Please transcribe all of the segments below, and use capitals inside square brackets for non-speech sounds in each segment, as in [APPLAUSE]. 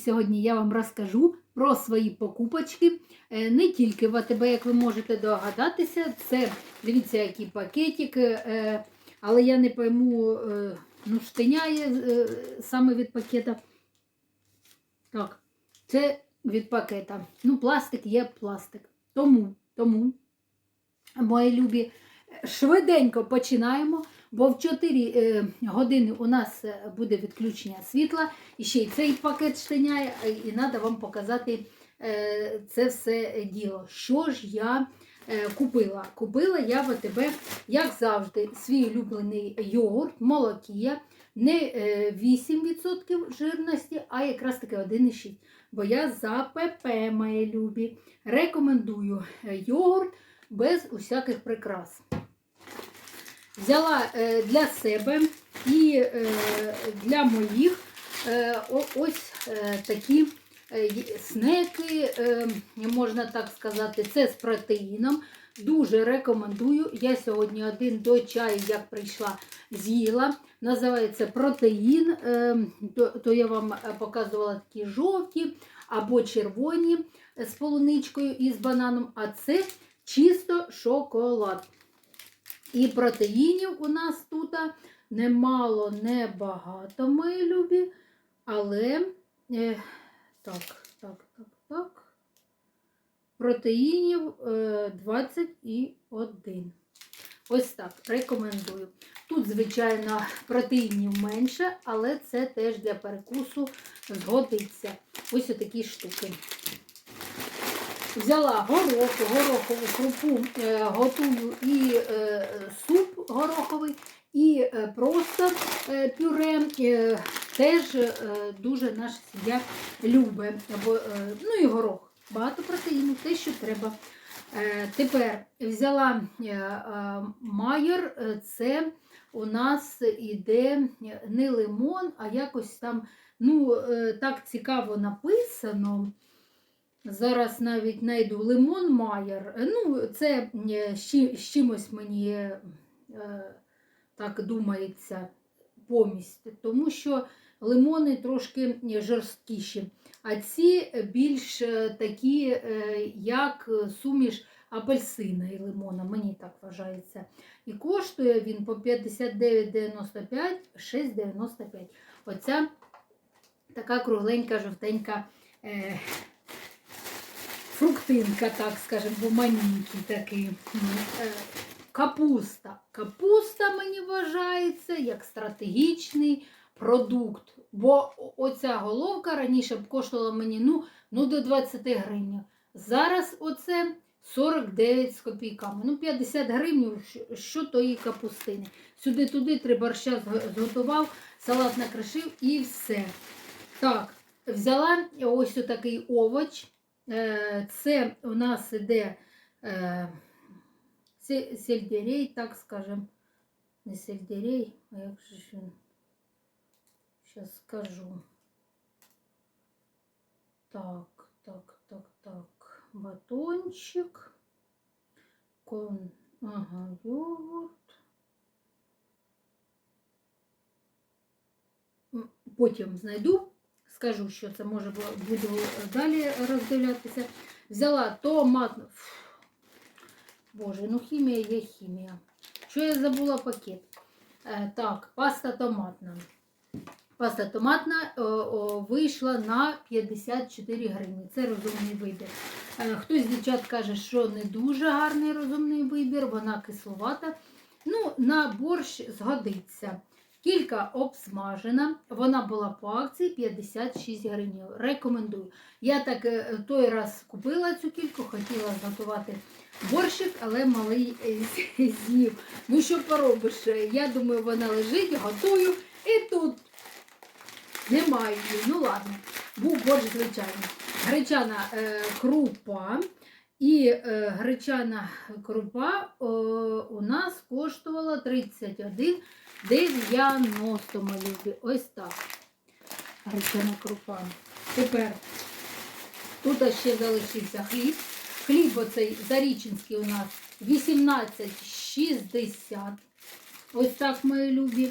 сьогодні я вам розкажу про свої покупочки. Е, Не тільки в АТБ, як ви можете догадатися, це дивіться, який пакетик, е, але я не пойму, е, ну, штиняє саме від пакета. Так, це від пакета. Ну, пластик є пластик. Тому, тому, мої любі, швиденько починаємо, бо в 4 е, години у нас е, буде відключення світла. І ще й цей пакет штиняє, і треба вам показати е, це все діло. Що ж я е, купила? Купила я в АТБ, як завжди, свій улюблений йогурт, молокія. Не е, 8% жирності, а якраз таки 1,6%. Бо я за ПП, мої любі. Рекомендую е, йогурт без усяких прикрас. Взяла е, для себе і е, для моїх е, ось такі снеки, можна так сказати, це з протеїном. Дуже рекомендую. Я сьогодні один до чаю, як прийшла, з'їла. Називається протеїн. То, я вам показувала такі жовті або червоні з полуничкою і з бананом, а це чисто шоколад. І протеїнів у нас тут немало, не багато, мої любі. Але е, так, так, так, так. Протеїнів е, 21. Ось так, рекомендую. Тут, звичайно, протеїнів менше, але це теж для перекусу згодиться. Ось такі штуки. Взяла горох, горохову крупу, е, готую і е, суп гороховий, і е, просто пюре. Теж дуже наша сім'я любить. Ну і горох. Багато протеїну, те, що треба. Тепер взяла майер, це у нас іде не лимон, а якось там, ну, так цікаво написано. Зараз навіть знайду лимон Майер. Е, Ну, це е, з чимось мені е, так думається помість, тому що лимони трошки жорсткіші, а ці більш е, такі, як суміш апельсина і лимона, мені так вважається. І коштує він по 59,95, 6,95. Оця така кругленька, жовтенька. Е, фруктинка, так скажемо, маленький такий. Е, Капуста. Капуста мені вважається як стратегічний продукт. Бо оця головка раніше б коштувала мені ну, ну до 20 гривень. Зараз оце 49 з копійками. Ну, 50 гривень, що- що тої капустини. Сюди-туди три борща зготував, салат накришив і все. Так, взяла ось такий овоч. Е, Це у нас іде е, сельдерей, так скажем. Не сельдерей, а як же він? Зараз скажу. Так, так, так, так. Батончик. Кон... Ага, йогурт. Потім знайду скажу, що це може бу- буду далі роздивлятися. Взяла томат. Боже, ну хімія є хімія. Що я забула пакет? Е, так, паста томатна. Паста томатна о, вийшла на 54 гривні. Це розумний вибір. Е, хтось з дівчат каже, що не дуже гарний розумний вибір, вона кисловата. Ну, на борщ згодиться. Кілька обсмажена, вона була по акції 56 гривень. Рекомендую. Я так е, той раз купила цю кільку, хотіла зготувати борщик, але малий е, [LAUGHS] з'їв. Ну що поробиш? Я думаю, вона лежить, готую, і тут немає її. Ну ладно, був борщ звичайний. Гречана е, крупа. І е, гречана крупа е, у нас коштувала 31 90 малюбі. Ось так. Гречана крупа. Тепер тут ще залишився хліб. Хліб оцей зарічинський у нас 18,60. Ось так, мої любі.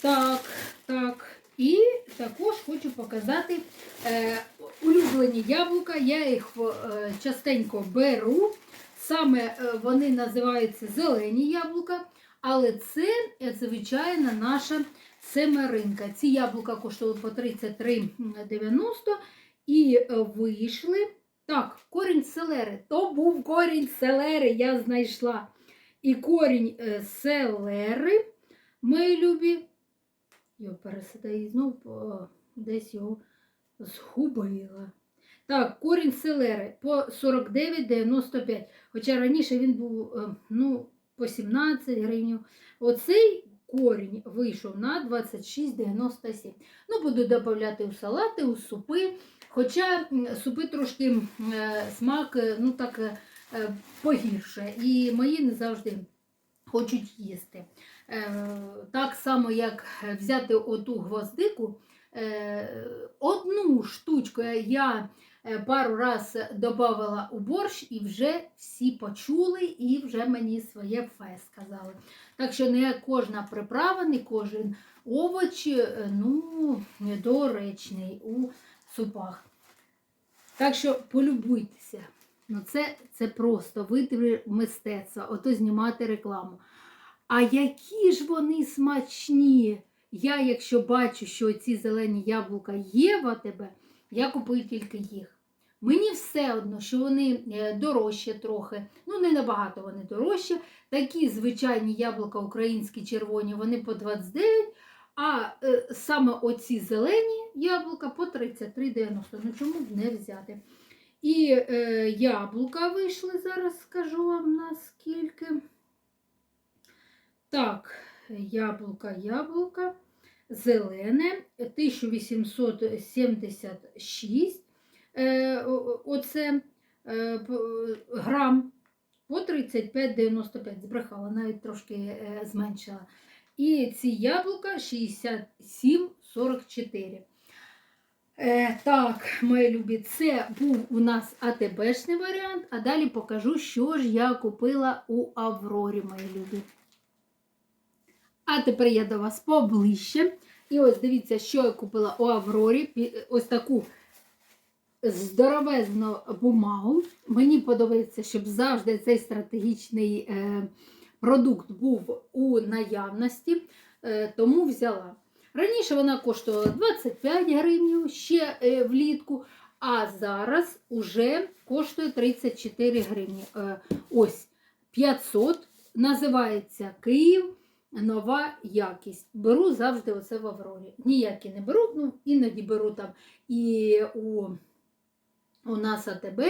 Так, так. І також хочу показати е, улюблені яблука. Я їх е, частенько беру. Саме е, вони називаються зелені яблука, але це е, звичайна наша семеринка. Ці яблука коштували по 33,90 і е, вийшли. Так, корінь селери. То був корінь селери, я знайшла. І корінь е, селери, мої любі. Його пересадаю і знов десь його згубила. Так, корінь селери по 49,95. Хоча раніше він був ну, по 17 гривень. Оцей корінь вийшов на 26,97. Ну, буду додавати у салати, у супи. Хоча супи трошки е, смак е, ну, так, е, погірше. І мої не завжди хочуть їсти. Так само, як взяти оту гвоздику, одну штучку я е, пару раз додавала у борщ, і вже всі почули, і вже мені своє фе сказали. Так що не кожна приправа, не кожен овоч е, ну, недоречний у супах. Так що полюбуйтеся. Ну це, це просто витвір мистецтва, ото знімати рекламу. А які ж вони смачні! Я, якщо бачу, що ці зелені яблука є в АТБ, я купую тільки їх. Мені все одно, що вони е, дорожчі трохи, ну не набагато вони дорожчі. Такі звичайні яблука українські червоні, вони по 29, а е, саме оці зелені яблука по 33,90. Ну чому б не взяти? І е, яблука вийшли, зараз скажу вам наскільки. Так, яблука, яблука. Зелене 1876. Е, оце е, грам по 35,95. Збрехала, навіть трошки е, зменшила. І ці яблука 67,44. Е, так, мої любі, це був у нас АТБшний варіант, а далі покажу, що ж я купила у Аврорі, мої любі. А тепер я до вас поближче. І ось дивіться, що я купила у Аврорі. Ось таку здоровезну бумагу. Мені подобається, щоб завжди цей стратегічний е, продукт був у наявності, е, тому взяла. Раніше вона коштувала 25 гривень ще е, влітку, а зараз уже коштує 34 гривні. Ось 500, називається Київ. Нова якість. Беру завжди оце в Аврорі. Ніякі не беру, ну іноді беру там і у, у нас АТБ,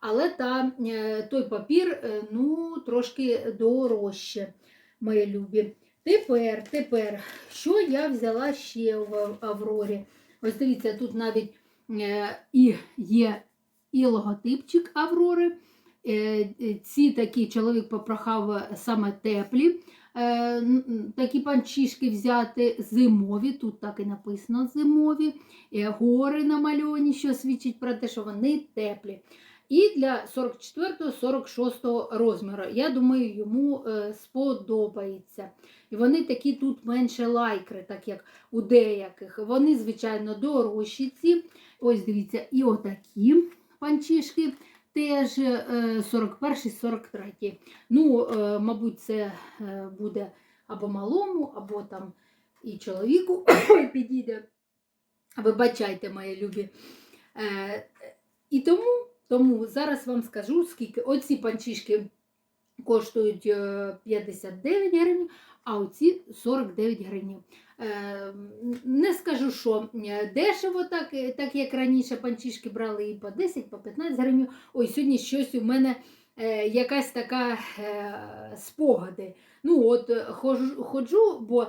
але та, е, той папір е, ну, трошки дорожче, мої любі. Тепер, тепер, що я взяла ще в Аврорі? Ось дивіться, тут навіть е, і є і логотипчик Аврори. Ці такі чоловік попрохав саме теплі. Е, такі панчішки взяти зимові, тут так і написано зимові, е, гори намальовані, що свідчить про те, що вони теплі. І для 44-46 розміру. Я думаю, йому е, сподобається. І вони такі тут менше лайкри, так як у деяких. Вони, звичайно, дорожчі ці. Ось дивіться, і отакі панчішки. Теж е, 41-43. Ну, е, мабуть, це е, буде або малому, або там і чоловіку [COUGHS] підійде. Вибачайте, мої любі. Е, І тому, тому зараз вам скажу, скільки оці панчішки коштують е, 59 гривень, а оці 49 гривень. Е, Не скажу, що е, дешево, так, е, так як раніше панчішки брали і по 10, по 15 гривень. Ой, сьогодні щось у мене е, якась така е, спогади. Ну от е, ходжу, бо е,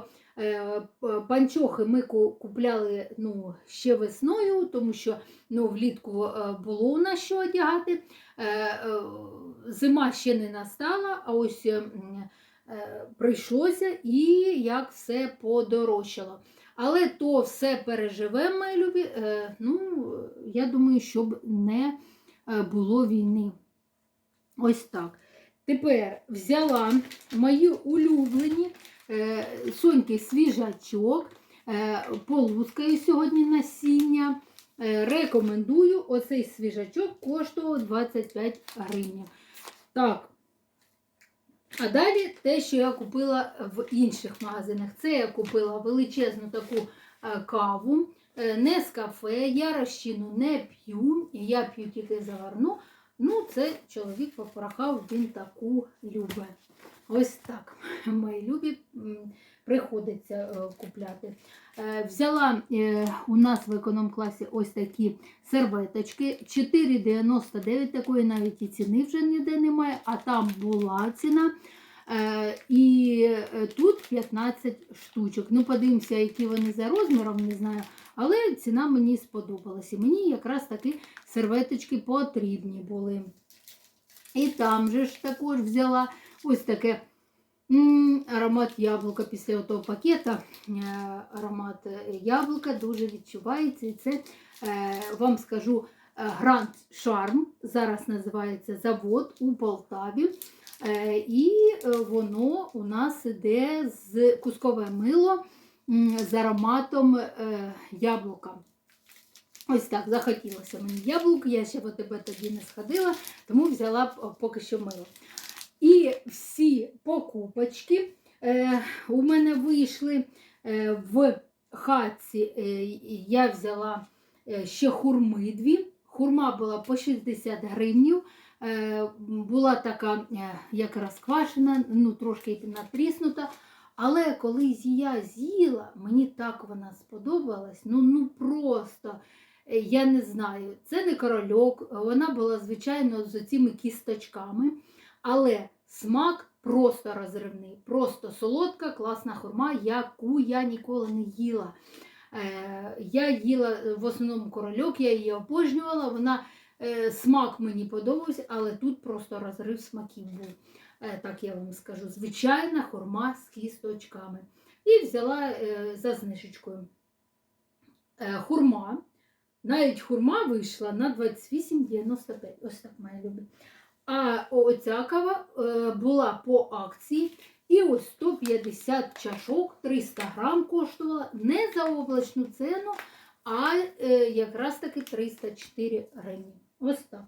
панчохи ми ку- купляли ну, ще весною, тому що ну, влітку е, було у нас що одягати. Е, е, зима ще не настала, а ось е, м, е, прийшлося і як все подорожчало. Але то все переживемо, мої любі. Е, ну, я думаю, щоб не е, було війни. Ось так. Тепер взяла мої улюблені е, сонький свіжачок. Е, Полускаю сьогодні насіння. Е, Рекомендую. Оцей свіжачок коштував 25 гривень. Так. А далі те, що я купила в інших магазинах. Це я купила величезну таку е, каву, е, не з кафе, я розчину не п'ю, я п'ю тільки заварну. Ну, це чоловік попрохав, він таку любить. Ось так, [LAUGHS] мої любі, приходиться е, купляти. Е, Взяла е, у нас в економ-класі ось такі серветочки. 4,99 такої навіть і ціни вже ніде немає, а там була ціна. І тут 15 штучок. Ну, подивимося, які вони за розміром, не знаю. Але ціна мені сподобалася. Мені якраз таки серветочки потрібні були. І там же ж також взяла ось таке аромат яблука після того пакета. Е, Аромат е, яблука дуже відчувається. І це е, вам скажу Гранд Шарм. Зараз називається завод у Полтаві. І воно у нас іде з кускове мило з ароматом яблука. Ось так, захотілося мені яблук, я ще в тебе тоді не сходила, тому взяла поки що мило. І всі покупочки е, у мене вийшли е, в хатці. Е, я взяла ще хурми дві. Хурма була по 60 гривнів. Була така, як розквашена, ну трошки натріснута. Але коли я з'їла, мені так вона сподобалась. Ну, ну просто. Я не знаю, це не корольок, вона була, звичайно, з цими кісточками, але смак просто розривний, просто солодка, класна хурма, яку я ніколи не їла. Е, Я їла е, в основному корольок, я її обожнювала, вона е, смак мені подобався, але тут просто розрив смаків був. Так я вам скажу. Звичайна хурма з кісточками. І взяла за знижечкою. Хурма. Навіть хурма вийшла на 28,95. Ось так має любить. А оця кава е, була по акції. І ось 150 чашок, 300 грам коштувала не за облачну ціну, а е, якраз таки 304 гривні. Ось так.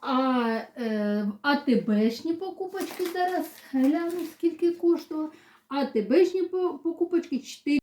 А е, АТБшні покупочки зараз гляну, скільки коштувало. АТБшні по- покупочки 4.